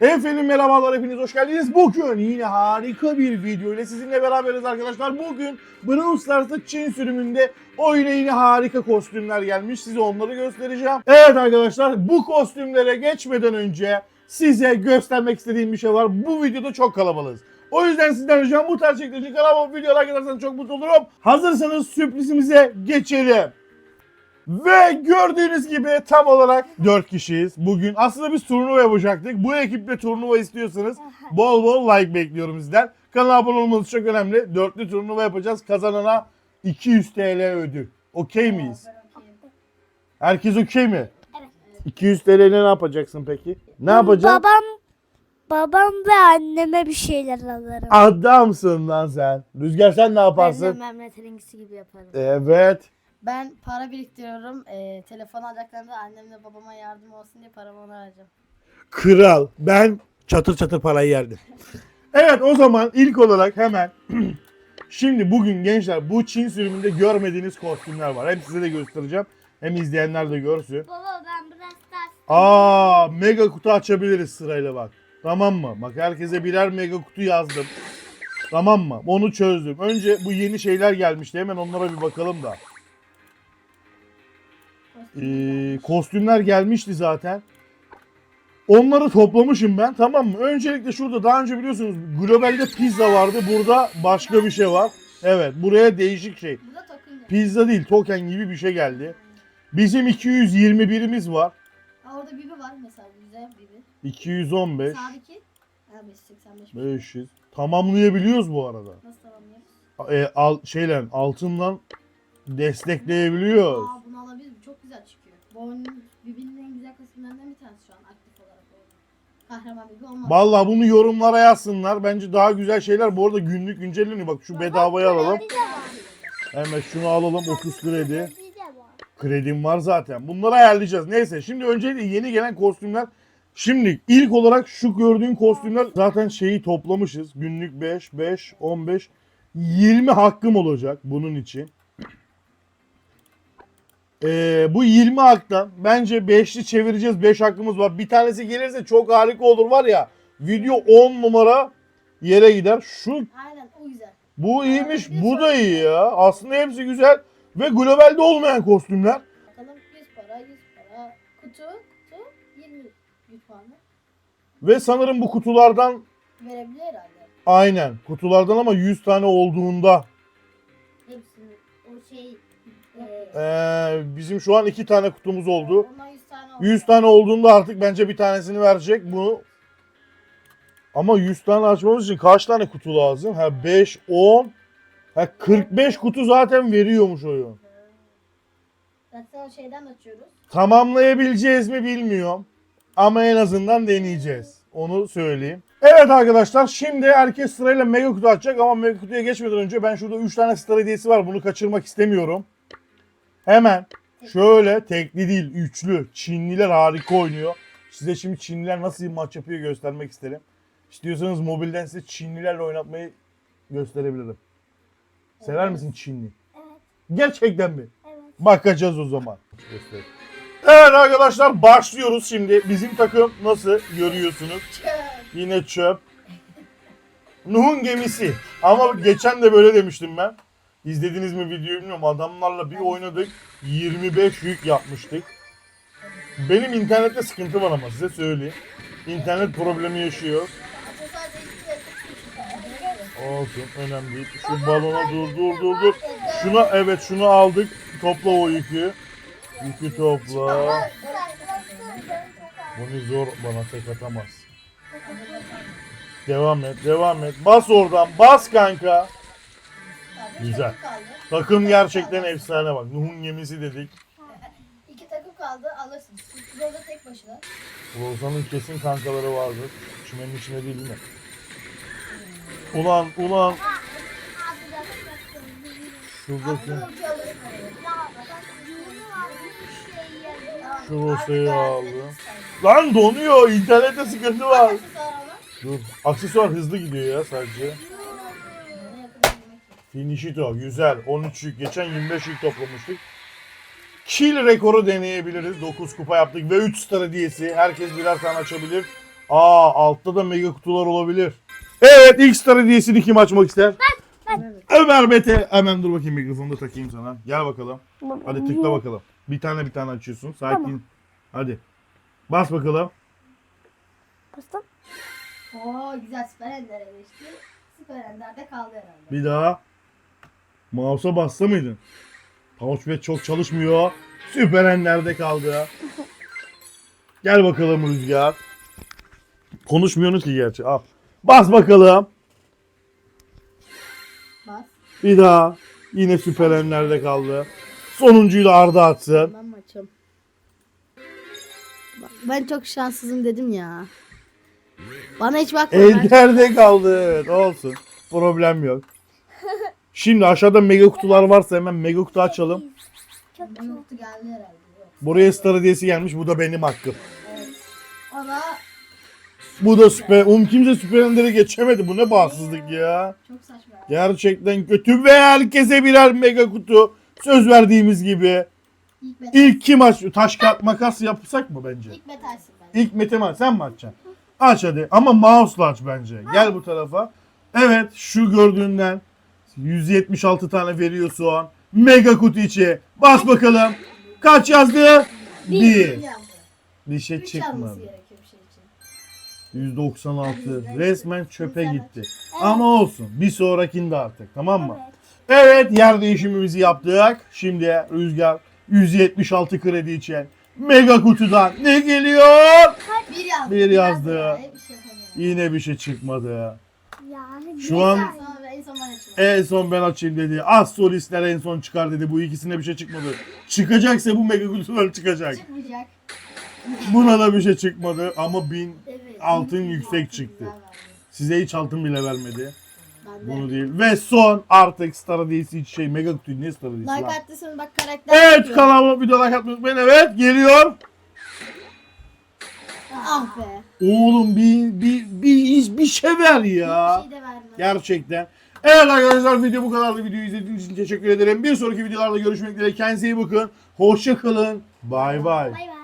Efendim merhabalar hepiniz hoş geldiniz. Bugün yine harika bir video ile sizinle beraberiz arkadaşlar. Bugün Brawl Stars'ta Çin sürümünde oyuna yine harika kostümler gelmiş. Size onları göstereceğim. Evet arkadaşlar bu kostümlere geçmeden önce size göstermek istediğim bir şey var. Bu videoda çok kalabalığız. O yüzden sizden ricam bu tarz çektiğiniz kanalıma videolar gelirsen çok mutlu olurum. Hazırsanız sürprizimize geçelim. Ve gördüğünüz gibi tam olarak 4 kişiyiz. Bugün aslında biz turnuva yapacaktık. Bu ekiple turnuva istiyorsanız bol bol like bekliyorum sizden. Kanala abone olmanız çok önemli. Dörtlü turnuva yapacağız. Kazanana 200 TL ödül. Okey miyiz? Herkes okey mi? Evet. 200 TL ne yapacaksın peki? Ne yapacaksın? Babam babam ve anneme bir şeyler alırım. Adamsın lan sen. Rüzgar sen ne Ben de yaparsın? Mehmet Ringisi gibi yaparım. Evet. Ben para biriktiriyorum. Ee, telefon alacaklarında annemle babama yardım olsun diye paramı ona vereceğim. Kral. Ben çatır çatır parayı yerdim. evet o zaman ilk olarak hemen şimdi bugün gençler bu Çin sürümünde görmediğiniz kostümler var. Hem size de göstereceğim hem izleyenler de görsün. Baba ben biraz ters. Aa mega kutu açabiliriz sırayla bak. Tamam mı? Bak herkese birer mega kutu yazdım. Tamam mı? Onu çözdüm. Önce bu yeni şeyler gelmişti. Hemen onlara bir bakalım da. Ee, kostümler gelmişti zaten. Onları toplamışım ben tamam mı? Öncelikle şurada daha önce biliyorsunuz globalde pizza vardı. Burada başka bir şey var. Evet buraya değişik şey. Pizza değil token gibi bir şey geldi. Bizim 221'imiz var. Ha orada Bibi var mesela güzel Bibi. 215, Sağdaki ha 585. 500. Tamamlayabiliyoruz bu arada. Nasıl tamamlıyoruz? E, al, şeyler altından destekleyebiliyoruz. Aa bunu alabiliriz. Bu çok güzel çıkıyor. Bu oyunun Bibi'nin en güzel kısımlarından bir tanesi şu an aktif olarak oyunda. Kahraman Bibi olmaz. Vallahi bunu yorumlara yazsınlar. Bence daha güzel şeyler. Bu arada günlük güncelleniyor. Bak şu bedavaya alalım. Hemen şunu alalım 30 kredi. Kredim var zaten. Bunları ayarlayacağız. Neyse şimdi öncelikle yeni gelen kostümler. Şimdi ilk olarak şu gördüğün kostümler zaten şeyi toplamışız. Günlük 5, 5, 15, 20 hakkım olacak bunun için. Ee, bu 20 haktan bence 5'li çevireceğiz. 5 hakkımız var. Bir tanesi gelirse çok harika olur var ya. Video 10 numara yere gider. Şu Aynen o güzel. bu iyiymiş. Bu da iyi ya. Aslında hepsi güzel. Ve globalde olmayan kostümler. Bakalım 100 para 100 para. Kutu kutu 20 100 puanı. Ve sanırım bu kutulardan Verebilir herhalde. aynen kutulardan ama 100 tane olduğunda Hepsini o şey ee, bizim şu an 2 tane kutumuz oldu. Ondan 100 tane oldu. 100 tane olduğunda artık bence bir tanesini verecek bu. Ama 100 tane açmamız için kaç tane kutu lazım? Ha 5, 10, ha 45 kutu zaten veriyormuş oyun. Zaten şeyden açıyoruz. Tamamlayabileceğiz mi bilmiyorum. Ama en azından deneyeceğiz. Onu söyleyeyim. Evet arkadaşlar şimdi herkes sırayla mega kutu açacak ama mega kutuya geçmeden önce ben şurada 3 tane star hediyesi var. Bunu kaçırmak istemiyorum. Hemen şöyle tekli değil üçlü. Çinliler harika oynuyor. Size şimdi Çinliler nasıl bir maç yapıyor göstermek isterim. İstiyorsanız mobilden size Çinlilerle oynatmayı gösterebilirim. Sever misin Çinli? Evet. Gerçekten mi? Evet. Bakacağız o zaman. Göster. Evet arkadaşlar başlıyoruz şimdi. Bizim takım nasıl görüyorsunuz? Yine çöp. Nuh'un gemisi. Ama geçen de böyle demiştim ben. İzlediniz mi videoyu bilmiyorum. Adamlarla bir oynadık. 25 yük yapmıştık. Benim internette sıkıntı var ama size söyleyeyim. İnternet problemi yaşıyor. Olsun önemli değil. Şu balona dur dur dur dur. Şuna evet şunu aldık. Topla o yükü. Yükü topla. Bunu zor bana tek atamaz. Devam et, devam et. Bas oradan, bas kanka. Güzel. takım gerçekten efsane bak. Nuh'un gemisi dedik. İki takım kaldı alırsın. Burada tek başına. Rozan'ın kesin kankaları vardır. Çimenin içinde değil mi? Ulan, ulan. Şuradaki. Oraya. Şu Rosa'yı aldı. Lan donuyor. İnternette sıkıntı var. Dur. Aksesuar hızlı gidiyor ya sadece. Finishito güzel. 13 yük. Geçen 25 yük toplamıştık. Kill rekoru deneyebiliriz. 9 kupa yaptık ve 3 star hediyesi. Herkes birer tane açabilir. Aa altta da mega kutular olabilir. Evet ilk star hediyesini kim açmak ister? Ömer Mete. Hemen dur bakayım mikrofonu da takayım sana. Gel bakalım. Hadi tıkla bakalım. Bir tane bir tane açıyorsun. Sakin. Tamam. Hadi. Bas bakalım. Bastım. Oo güzel süper ender'e geçti. Süper ender'de kaldı herhalde. Bir daha. Mouse'a bassa mıydın? Touchpad çok çalışmıyor. Süper Ender'de kaldı. Gel bakalım Rüzgar. Konuşmuyorsunuz ki gerçi. Al. Bas bakalım. Bas. Bir daha. Yine Süper Ender'de kaldı. Sonuncuyu da Arda atsın. Ben maçım. Ben çok şanssızım dedim ya. Bana hiç bakma. Ender'de kaldı. Evet olsun. Problem yok. Şimdi aşağıda mega kutular varsa hemen mega kutu açalım. Çok geldi herhalde. Buraya star hediyesi gelmiş. Bu da benim hakkım. Evet. Ona Bu da süper. Um kimse süper Ender'e geçemedi. Bu ne bağımsızlık ya. çok saçma. Gerçekten kötü ve herkese birer mega kutu. Söz verdiğimiz gibi. İlk. İlk kim aç? Taş kağıt makas yapsak mı bence? İlk metalsin ben. İlk Mete mi? Sen mi açacaksın? Aç hadi. Ama mouse'la aç bence. Gel bu tarafa. Evet şu gördüğünden 176 tane veriyorsun. Mega kutu içi. Bas bakalım. Kaç yazdı? Bir. Bir şey Üç çıkmadı. gerekiyor bir şey için. 196. Resmen çöpe gitti. Ama olsun. Bir sonrakinde artık. Tamam mı? Evet. Evet yer değişimimizi yaptık. Şimdi Rüzgar 176 kredi için mega kutudan ne geliyor? Bir yazdı. Bir yazdı. ya, hep bir şey yapamıyorum. Yine bir şey çıkmadı. Yani Şu an en son ben açıyorum. en son ben açayım dedi. Az solistler en son çıkar dedi. Bu ikisine bir şey çıkmadı. Çıkacaksa bu mega kutular çıkacak. Çıkmayacak. Buna da bir şey çıkmadı ama bin Evet. Altın yüksek çıktı. size hiç altın bile vermedi. Ben de. Bunu değil. Ve son artık Star hiç şey mega kutu ne Star Hediyesi Like lan? attıysanız bak karakter Evet yapıyor. kanalıma video like atmayı unutmayın. Evet geliyor. Ah be. Oğlum bir bir bir bir şey ver ya. Bir şey de vermez. Gerçekten. Evet arkadaşlar video bu kadardı. Videoyu izlediğiniz için teşekkür ederim. Bir sonraki videolarda görüşmek dileğiyle. Kendinize iyi bakın. Hoşça kalın. Bay bay. Bay bay.